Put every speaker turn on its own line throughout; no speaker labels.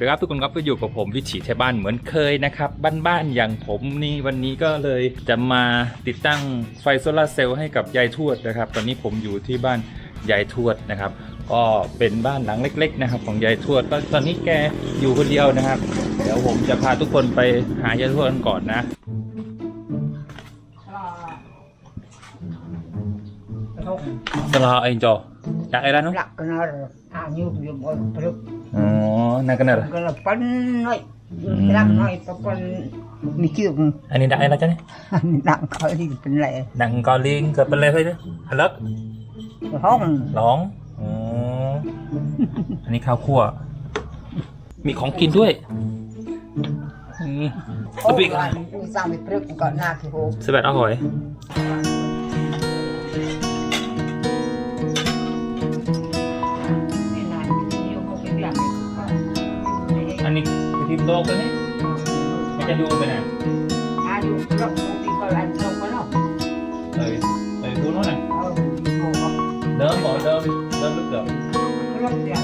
วัสดีครับทุกคนครับก็อยู่กับผมวิถีไทยบ้านเหมือนเคยนะครับบ้านๆอย่างผมนี่วันนี้ก็เลยจะมาติดตั้งไฟโซลาร์เซลล์ให้กับยายทวดนะครับ ตอนนี้ผมอยู่ที่บ้านยายทวดนะครับ ก็เป็นบ้านหลังเล็ก ๆ นะครับ ของยายทวดก็ตอนนี้แกอยู่คนเดียวนะครับ เดี๋ยวผมจะพาทุกคนไปหายายทวดกันก่อนนะสลาไอ้จออยากไอ้ร้านนู้น
lak kena anyu dia buat perut
อ๋อ นั่นกันเหรอ
kena pan noi
Hmm.
kelam noi papan mikir
อันนี้ได้อะไรจ๊ะเนี่ย
nak kali penlai
หนังกอลิงเกิดเป็นอะไรไปเนี่ยฮัลโหล
hong
ร้องอ๋ออันนี้ข้าวคั่ว มีของกินด้วยอืมส
oh
ปิก
kan sampai perut kau nak ke ho
สบัดอร่อย ทีมโลกตัวนี้มันจะดูไปไหน
ayu perut kopi kau lan kau mana
เออเออดูโน่นน่ะ
oh oh
เดิมบอกเดิมเดิมลึกเดิม
perut dia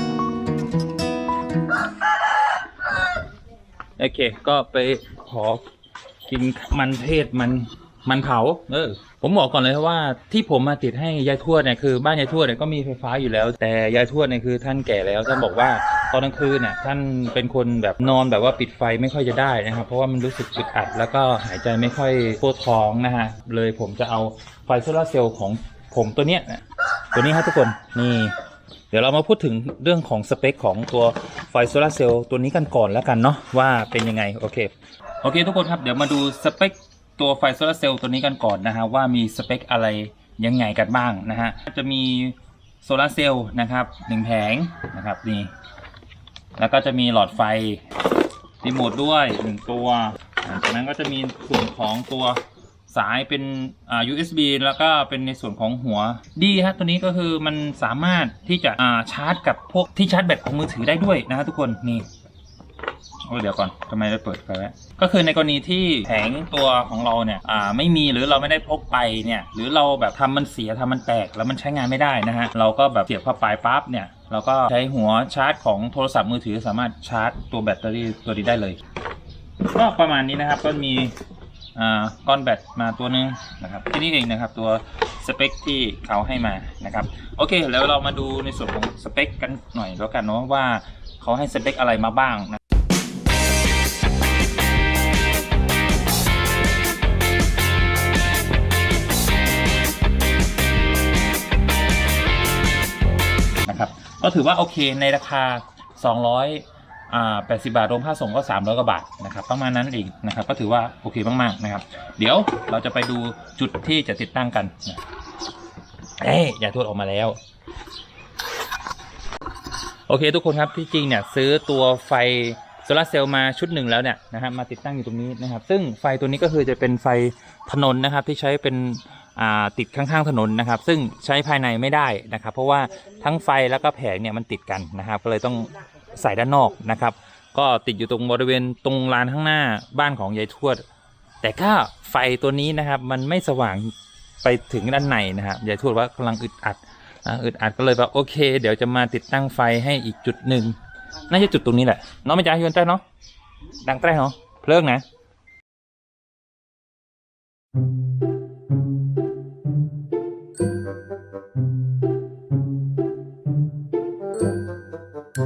โอเค ก็ไปขอกินมันเทศมันมันเผา เออ ผมบอกก่อนเลยว่าที่ผมมาติดให้ยายทวดเนี่ยคือบ้านยายทวดเนี่ยก็มีไฟฟ้าอยู่แล้ว แต่ยายทวดเนี่ยคือท่านแก่แล้วท่านบอกว่า ตอนกลางคืนเนี่ยท่านเป็นคนแบบนอนแบบว่าปิดไฟไม่ค่อยจะได้นะครับ เพราะว่ามันรู้สึกอึดอัด แล้วก็หายใจไม่ค่อยปวดท้องนะฮะเลยผมจะเอาไฟโซลาร์เซลล์ของผมตัวเนี้ยตัวนี้ครับทุกคนนี่เดี๋ยวเรามาพูดถึงเรื่องของสเปคของตัวไฟโซลาร์เซลล์ตัวนี้กันก่อนแล้วกันเนาะว่าเป็นยังไงโอเคโอเคทุกคนครับเดี๋ยวมาดูสเปคตัวไฟโซลาร์เซลล์ตัวนี้กันก่อนนะฮะว่ามีสเปคอะไรยังไงกันบ้างนะฮะจะมีโซลาร์เซลล์นะครับหนึ่งแผงนะครับนี่ แล้วก็จะมีหลอดไฟรีโมทด้วยหนึ่งตัวจากนั้นก็จะมีส่วนของตัวสายเป็นอ่า USB แล้วก็เป็นในส่วนของหัวดีฮะตัวนี้ก็คือมันสามารถที่จะอ่าชาร์จกับพวกที่ชาร์จแบตของมือถือได้ด้วยนะฮะทุกคนนี่โอ้เดี๋ยวก่อนทำไมได้เปิดไฟไว้วก็คือในกรณีที่แผงตัวของเราเนี่ยอ่าไม่มีหรือเราไม่ได้พกไปเนี่ยหรือเราแบบทำมันเสียทำมันแตกแล้วมันใช้งานไม่ได้นะฮะเราก็แบบเสียบเข้าไปปั๊บเนี่ย เราก็ใช้หัวชาร์จของโทรศัพท์มือถือสามารถชาร์จตัวแบตเตอรี่ตัวนี้ได้เลย ก็ประมาณนี้นะครับก็มีก้อนแบตมาตัวนึงนะครับที่นี่เองนะครับตัวสเปคที่เขาให้มานะครับโอเค แล้วเรามาดูในส่วนของสเปคกันหน่อยแล้วกันเนาะว่าเขาให้สเปคอะไรมาบ้างนะ ก็ถือว่าโอเคในราคา 200อ่า80 บาทรวมค่าส่งก็ 300กว่าบาทนะครับประมาณนั้นเองนะครับ ก็ถือว่าโอเคมากๆนะครับ เดี๋ยวเราจะไปดูจุดที่จะติดตั้งกันนะเอ้ยอย่าทวดออกมาแล้ว โอเคทุกคนครับที่จริงเนี่ยซื้อตัวไฟโซลาเซลล์มาชุดหนึ่งแล้วเนี่ยนะครับมาติดตั้งอยู่ตรงนี้นะครับ ซึ่งไฟตัวนี้ก็คือจะเป็นไฟถนนนะครับที่ใช้เป็น ติดข้างๆถนนนะครับ ซึ่งใช้ภายในไม่ได้นะครับ เพราะว่าทั้งไฟแล้วก็แผงเนี่ยมันติดกันนะครับ ก็เลยต้องใส่ด้านนอกนะครับ ก็ติดอยู่ตรงบริเวณตรงลานข้างหน้าบ้านของยายทวด แต่ก็ไฟตัวนี้นะครับ มันไม่สว่างไปถึงด้านในนะครับยายทวดว่ากำลังอึดอัดอึดอัดก็เลยแบบโอเค เดี๋ยวจะมาติดตั้งไฟให้อีกจุดหนึ่งน่าจะจุดตรงนี้แหละเนาะไม่จ้าฮิวันใต้เนาะดังใต้เนาะเพลิงนะ โอเ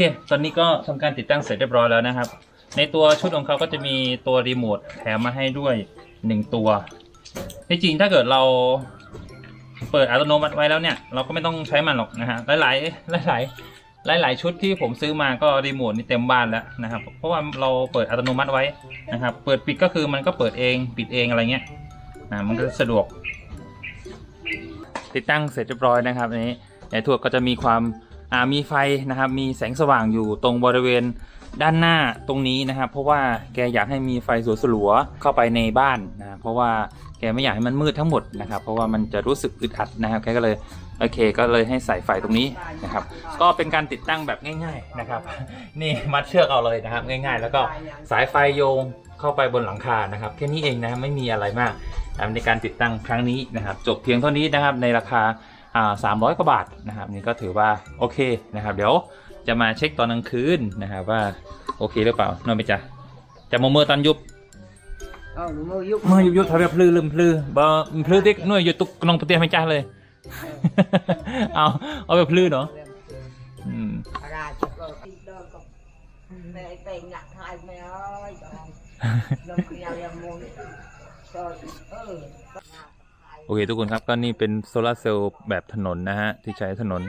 ค ตอนนี้ก็ทำการติดตั้งเสร็จเรียบร้อยแล้วนะครับ ในตัวชุดของเขาก็จะมีตัวรีโมทแถมมาให้ด้วยหนึ่งตัวที่จริงถ้าเกิดเราเปิดอัตโนมัติไว้แล้วเนี่ย เราก็ไม่ต้องใช้มันหรอกนะฮะหลายๆหลายๆหลายๆหลายๆชุดที่ผมซื้อมาก็รีโมทนี่เต็มบ้านแล้วนะครับเพราะว่าเราเปิดอัตโนมัติไว้นะครับ เปิดปิดก็คือมันก็เปิดเองปิดเองอะไรเงี้ยนะมันก็สะดวก ติดตั้งเสร็จเรียบร้อยนะครับอันนี้ในทั่วก็จะมีความมีไฟนะครับ มีแสงสว่างอยู่ตรงบริเวณ ด้านหน้าตรงนี้นะครับ เพราะว่าแกอยากให้มีไฟสลัวๆเข้าไปในบ้านนะเพราะว่าแกไม่อยากให้มันมืดทั้งหมดนะครับ เพราะว่ามันจะรู้สึกอึดอัดนะครับแกก็เลยโอเค ก็เลยให้ใส่ไฟตรงนี้นะครับ ก็เป็นการติดตั้งแบบง่าย ๆนะครับ นี่มัดเชือกเอาเลยนะครับ ง่าย ๆ แล้วก็สายไฟโยงเข้าไปบนหลังคานะครับแค่นี้เองนะไม่มีอะไรมากในการติดตั้งครั้งนี้นะครับ จบเพียงเท่านี้นะครับในราคาอ่า300กว่าบาทนะครับนี่ก็ถือว่าโอเคนะครับ เดี๋ยว จะมาเช็คตอนกลางคืนนะครับว่าโอเคหรือเปล่านอนไปจ้ะจะมอมือตอนยุบ
Ờ, nó mơ giúp.
มือยุบยุบถอยแบบพลือลืมพลือบ่พลือติ๊กหน่วยอยู่ตุกนองปะเตียไม่จ้าเลยเอาเอาแบบพลือเนาะอืม
Ra cho cơ đi đơn con. Mẹ tên nhặt hai mẹ ơi. Đừng kia em muốn. Trời ơi.
โอเคทุกคนครับก็นี่เป็นโซลาร์เซลล์แบบถนนนะฮะที่ใช้ถนน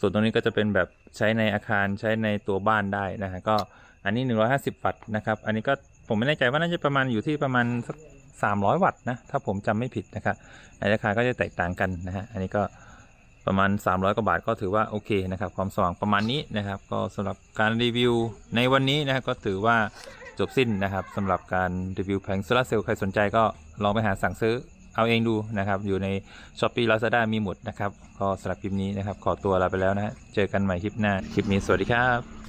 ส่วนตรงนี้ก็จะเป็นแบบใช้ในอาคารใช้ในตัวบ้านได้นะฮะก็อันนี้ 150 วัตต์นะครับ อันนี้ก็ผมไม่แน่ใจว่าน่าจะประมาณอยู่ที่ประมาณสัก300 วัตต์นะถ้าผมจำไม่ผิดนะครับในราคาก็จะแตกต่างกันนะฮะอันนี้ก็ประมาณ 300 กว่าบาทก็ถือว่าโอเคนะครับความสว่างประมาณนี้นะครับ ก็สำหรับการรีวิวในวันนี้นะครับก็ถือว่าจบสิ้นนะครับสำหรับการรีวิวแผงโซลาเซลล์ใครสนใจก็ลองไปหาสั่งซื้อ เอาเองดูนะครับ อยู่ใน s h อ p e e Lazada มีหมดนะครับ ก็สำหรับคลิปนี้นะครับ ขอตัวลาไปแล้วนะฮะเจอกันใหม่คลิปหน้า คลิปนี้สวัสดีครับ